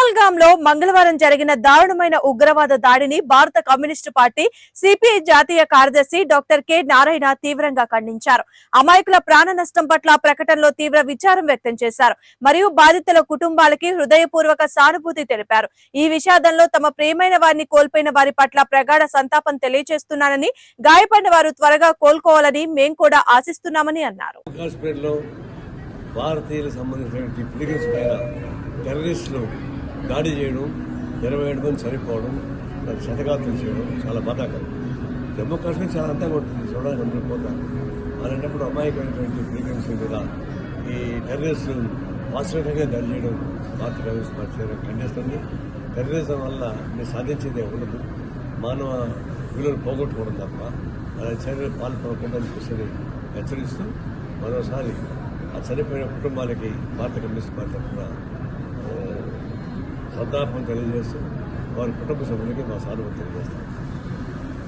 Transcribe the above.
పహల్గామ్లో మంగళవారం జరిగిన దారుణమైన ఉగ్రవాద దాడిని భారత కమ్యూనిస్టు పార్టీ సిపిఐ జాతీయ కార్యదర్శి డాక్టర్ కె నారాయణ తీవ్రంగా ఖండించారు. అమాయకుల ప్రాణ నష్టం పట్ల ప్రకటనలో తీవ్ర విచారం వ్యక్తం చేశారు. మరియు బాధితుల కుటుంబాలకి హృదయపూర్వక సానుభూతి తెలిపారు. ఈ విషాదంలో తమ ప్రియమైన వారిని కోల్పోయిన వారి పట్ల ప్రగాఢ సంతాపం తెలియజేస్తున్నానని గాయపడిన వారు త్వరగా కోలుకోవాలని మేం కూడా ఆశిస్తున్నామని అన్నారు. భారతీయులకు సంబంధించిన టెర్రరిస్టులు దాడి చేయడం ఇరవై ఏడు మంది చనిపోవడం దాన్ని శతగాత్రం చేయడం చాలా బాధాకరం. జమ్మూ కాశ్మీర్ చాలా అందంగా ఉంటుంది చూడడానికి అందరూ పోతారు. అలాంటప్పుడు అమాయకమైనటువంటి ఫ్రీక్వెన్సీ మీద ఈ టెర్రరిస్టులు వాస్తవంగా దాడి చేయడం భారత కాంగ్రెస్ పార్టీ ఖండిస్తుంది. టెర్రరిజం వల్ల మీరు సాధించేదే ఉండదు. మానవ విలువలు పోగొట్టుకోవడం తప్ప అలా చర్యలు పాల్పడకుండా చెప్పేసి హెచ్చరిస్తూ మరోసారి ఆ చనిపోయిన కుటుంబాలకి భారత కమ్యూనిస్ట్ పార్టీ తరఫున ఆ, సంతాపం తెలియజేస్తూ వారి కుటుంబ సభ్యులకి మా సానుభూతి తెలియజేస్తాం.